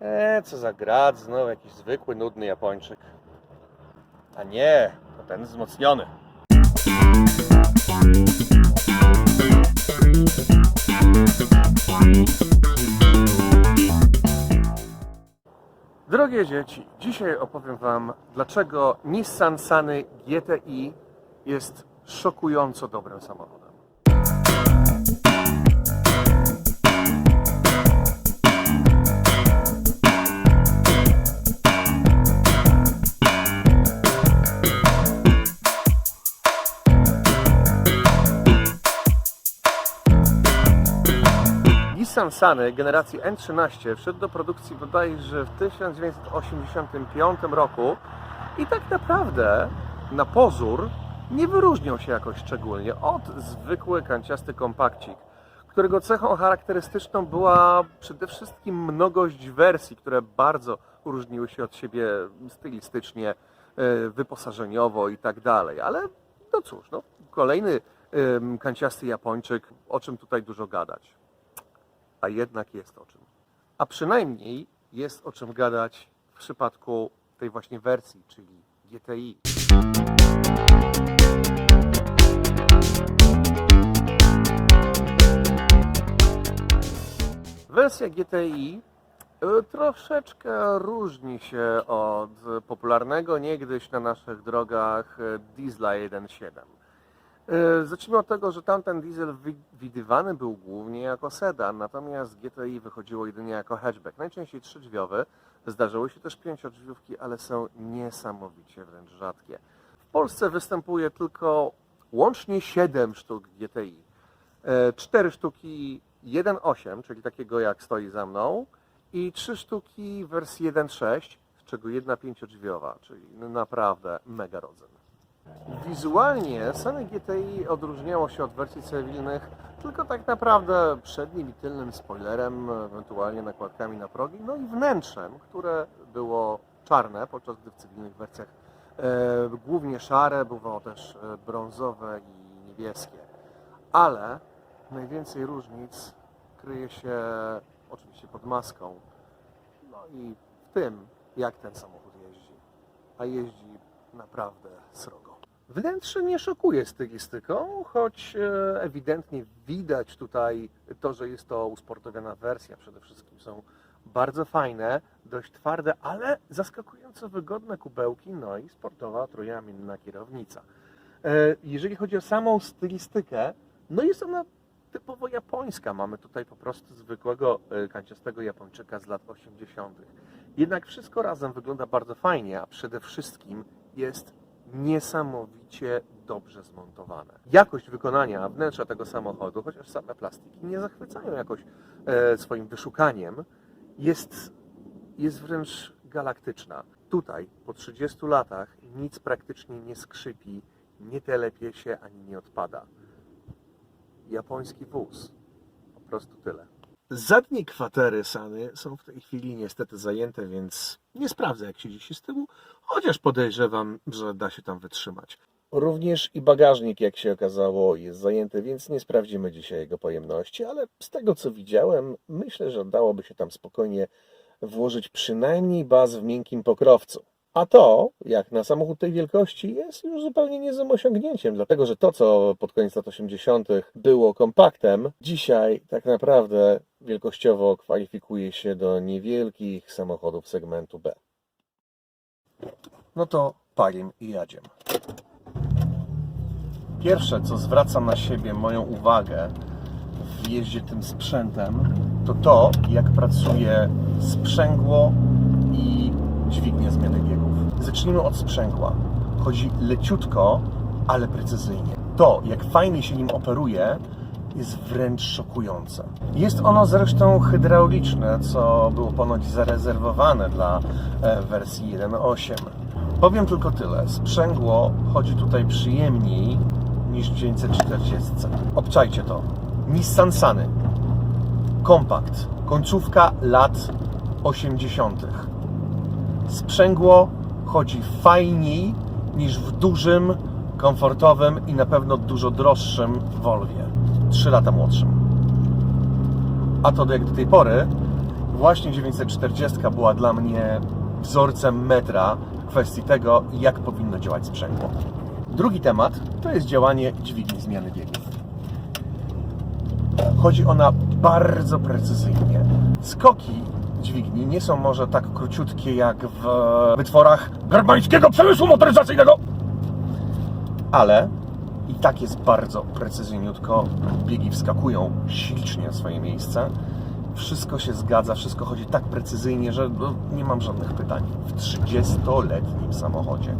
Eee, co za grad, znowu jakiś zwykły, nudny Japończyk. A nie, to ten wzmocniony. Drogie dzieci, dzisiaj opowiem Wam, dlaczego Nissan Sunny GTI jest szokująco dobrym samochodem. Nissan Sunny generacji N13 wszedł do produkcji bodajże w 1985 roku i tak naprawdę na pozór nie wyróżniał się jakoś szczególnie od zwykły kanciasty kompakcik, którego cechą charakterystyczną była przede wszystkim mnogość wersji, które bardzo różniły się od siebie stylistycznie, e, wyposażeniowo i tak dalej. Ale no cóż, no, kolejny kanciasty Japończyk, o czym tutaj dużo gadać a jednak jest o czym. A przynajmniej jest o czym gadać w przypadku tej właśnie wersji, czyli GTI. Wersja GTI y, troszeczkę różni się od popularnego niegdyś na naszych drogach y, Diesla 1.7. E, Zacznijmy od tego, że tamten diesel wi- widywany był głównie jako sedan, natomiast GTI wychodziło jedynie jako hatchback, najczęściej trzydrzwiowy. Zdarzyły się też pięciodrzwiówki, ale są niesamowicie wręcz rzadkie. W Polsce występuje tylko łącznie 7 sztuk GTI. E, Cztery sztuki 1.8, czyli takiego jak stoi za mną, i trzy sztuki wersji 1.6, z czego jedna pięciodrzwiowa, czyli naprawdę mega rodzen. Wizualnie Sunny GTI odróżniało się od wersji cywilnych tylko tak naprawdę przednim i tylnym spoilerem, ewentualnie nakładkami na progi, no i wnętrzem, które było czarne, podczas gdy w cywilnych wersjach e, głównie szare, bywało też e, brązowe i niebieskie. Ale najwięcej różnic kryje się oczywiście pod maską, no i w tym, jak ten samochód jeździ. A jeździ naprawdę srogo. Wnętrze nie szokuje stylistyką, choć e, ewidentnie widać tutaj to, że jest to usportowiona wersja. Przede wszystkim są bardzo fajne, dość twarde, ale zaskakująco wygodne kubełki, no i sportowa trójramienna kierownica. E, Jeżeli chodzi o samą stylistykę, no jest ona typowo japońska. Mamy tutaj po prostu zwykłego e, kanciastego Japończyka z lat 80. Jednak wszystko razem wygląda bardzo fajnie, a przede wszystkim jest niesamowicie dobrze zmontowane. Jakość wykonania wnętrza tego samochodu, chociaż same plastiki nie zachwycają jakoś e, swoim wyszukaniem, jest, jest wręcz galaktyczna. Tutaj po 30 latach nic praktycznie nie skrzypi, nie telepie się ani nie odpada. Japoński wóz. Po prostu tyle. Zadnie kwatery Sany są w tej chwili niestety zajęte, więc nie sprawdzę jak siedzi się z tyłu, chociaż podejrzewam, że da się tam wytrzymać. Również i bagażnik, jak się okazało, jest zajęty, więc nie sprawdzimy dzisiaj jego pojemności, ale z tego co widziałem, myślę, że dałoby się tam spokojnie włożyć przynajmniej baz w miękkim pokrowcu. A to, jak na samochód tej wielkości, jest już zupełnie niezłym osiągnięciem, dlatego że to, co pod koniec lat 80. było kompaktem, dzisiaj tak naprawdę wielkościowo kwalifikuje się do niewielkich samochodów segmentu B. No to palim i jadziem. Pierwsze, co zwraca na siebie moją uwagę w jeździe tym sprzętem, to to, jak pracuje sprzęgło i dźwignia zmiany biegów. Zacznijmy od sprzęgła. Chodzi leciutko, ale precyzyjnie. To, jak fajnie się nim operuje, jest wręcz szokujące. Jest ono zresztą hydrauliczne, co było ponoć zarezerwowane dla e, wersji 1.8. Powiem tylko tyle. Sprzęgło chodzi tutaj przyjemniej niż w 940. Obczajcie to. Nissan Sunny. Kompakt. Końcówka lat 80. Sprzęgło chodzi fajniej niż w dużym, komfortowym i na pewno dużo droższym Volvie. 3 lata młodszym. A to jak do tej pory właśnie 940 była dla mnie wzorcem metra w kwestii tego, jak powinno działać sprzęgło. Drugi temat to jest działanie dźwigni zmiany biegów. Chodzi ona bardzo precyzyjnie. Skoki dźwigni nie są może tak króciutkie jak w wytworach germańskiego przemysłu motoryzacyjnego, ale i tak jest bardzo precyzyjniutko. Biegi wskakują ślicznie w swoje miejsce. Wszystko się zgadza, wszystko chodzi tak precyzyjnie, że no, nie mam żadnych pytań. W 30-letnim samochodzie.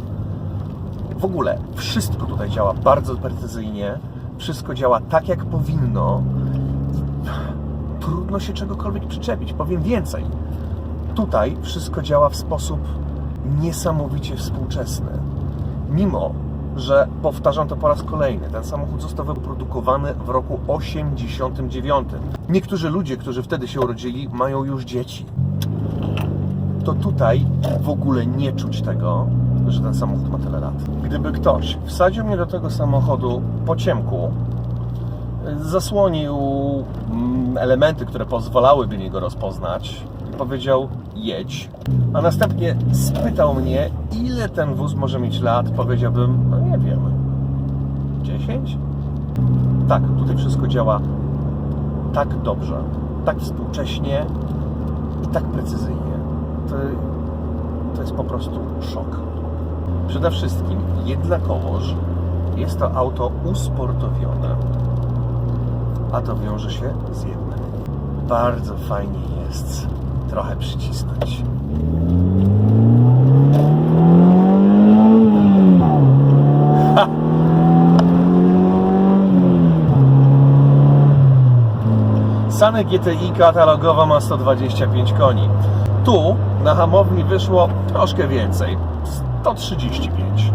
W ogóle wszystko tutaj działa bardzo precyzyjnie, wszystko działa tak, jak powinno. Trudno się czegokolwiek przyczepić. Powiem więcej. Tutaj wszystko działa w sposób niesamowicie współczesny. Mimo, że powtarzam to po raz kolejny, ten samochód został wyprodukowany w roku 89. Niektórzy ludzie, którzy wtedy się urodzili, mają już dzieci. To tutaj w ogóle nie czuć tego, że ten samochód ma tyle lat. Gdyby ktoś wsadził mnie do tego samochodu po ciemku, zasłonił mm, elementy, które pozwalałyby mi go rozpoznać i powiedział jedź, a następnie spytał mnie, ile ten wóz może mieć lat, powiedziałbym, no nie wiem, 10? Tak, tutaj wszystko działa tak dobrze, tak współcześnie i tak precyzyjnie. To, to jest po prostu szok. Przede wszystkim jednakowoż jest to auto usportowione, a to wiąże się z jednym. Bardzo fajnie jest trochę przycisnąć. Sane GTI katalogowa ma 125 koni. Tu na hamowni wyszło troszkę więcej 135.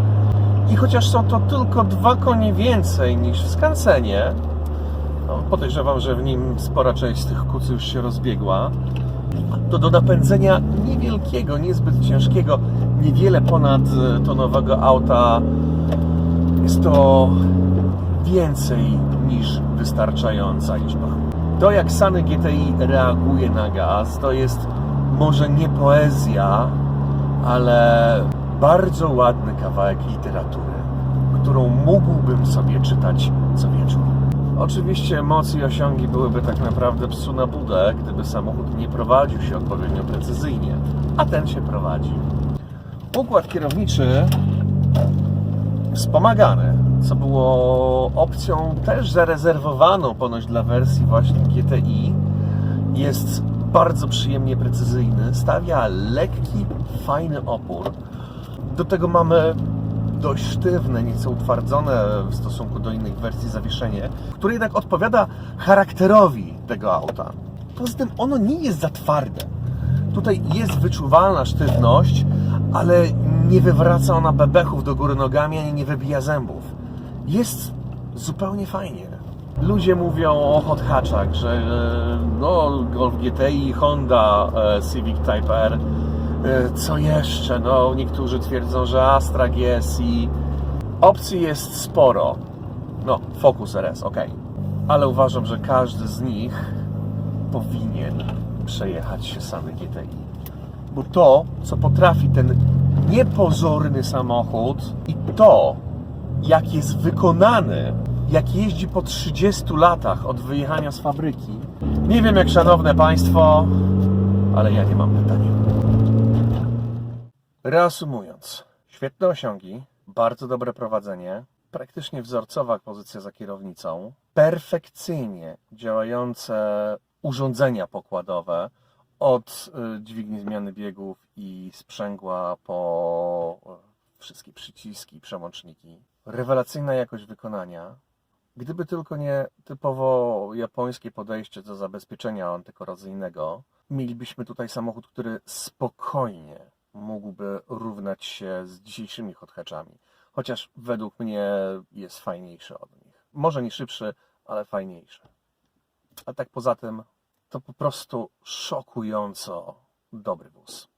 I chociaż są to tylko dwa konie więcej niż w Skansenie, podejrzewam, że w nim spora część z tych kucy już się rozbiegła, to do napędzenia niewielkiego, niezbyt ciężkiego, niewiele ponad e, tonowego auta jest to więcej niż wystarczająca liczba. To jak Sany GTI reaguje na gaz, to jest może nie poezja, ale bardzo ładny kawałek literatury, którą mógłbym sobie czytać co wieczór. Oczywiście mocy i osiągi byłyby tak naprawdę psu na budę, gdyby samochód nie prowadził się odpowiednio precyzyjnie, a ten się prowadzi. Układ kierowniczy wspomagany, co było opcją też zarezerwowaną ponoć dla wersji właśnie GTI, jest bardzo przyjemnie precyzyjny, stawia lekki, fajny opór. Do tego mamy dość sztywne, nieco utwardzone w stosunku do innych wersji zawieszenie, które jednak odpowiada charakterowi tego auta. Poza tym ono nie jest za twarde. Tutaj jest wyczuwalna sztywność, ale nie wywraca ona bebechów do góry nogami, ani nie wybija zębów. Jest zupełnie fajnie. Ludzie mówią o hot hatchach, że e, no, Golf GTI, Honda e, Civic Type R, co jeszcze? No, niektórzy twierdzą, że Astra GSI. Opcji jest sporo. No, Focus RS, ok. Ale uważam, że każdy z nich powinien przejechać się samy GTI. Bo to, co potrafi ten niepozorny samochód i to, jak jest wykonany, jak jeździ po 30 latach od wyjechania z fabryki. Nie wiem jak szanowne Państwo, ale ja nie mam pytań. Reasumując, świetne osiągi, bardzo dobre prowadzenie, praktycznie wzorcowa pozycja za kierownicą, perfekcyjnie działające urządzenia pokładowe, od y, dźwigni zmiany biegów i sprzęgła po y, wszystkie przyciski, przełączniki. Rewelacyjna jakość wykonania. Gdyby tylko nie typowo japońskie podejście do zabezpieczenia antykorozyjnego, mielibyśmy tutaj samochód, który spokojnie mógłby równać się z dzisiejszymi hot hatchami. Chociaż według mnie jest fajniejszy od nich. Może nie szybszy, ale fajniejszy. A tak poza tym, to po prostu szokująco dobry wóz.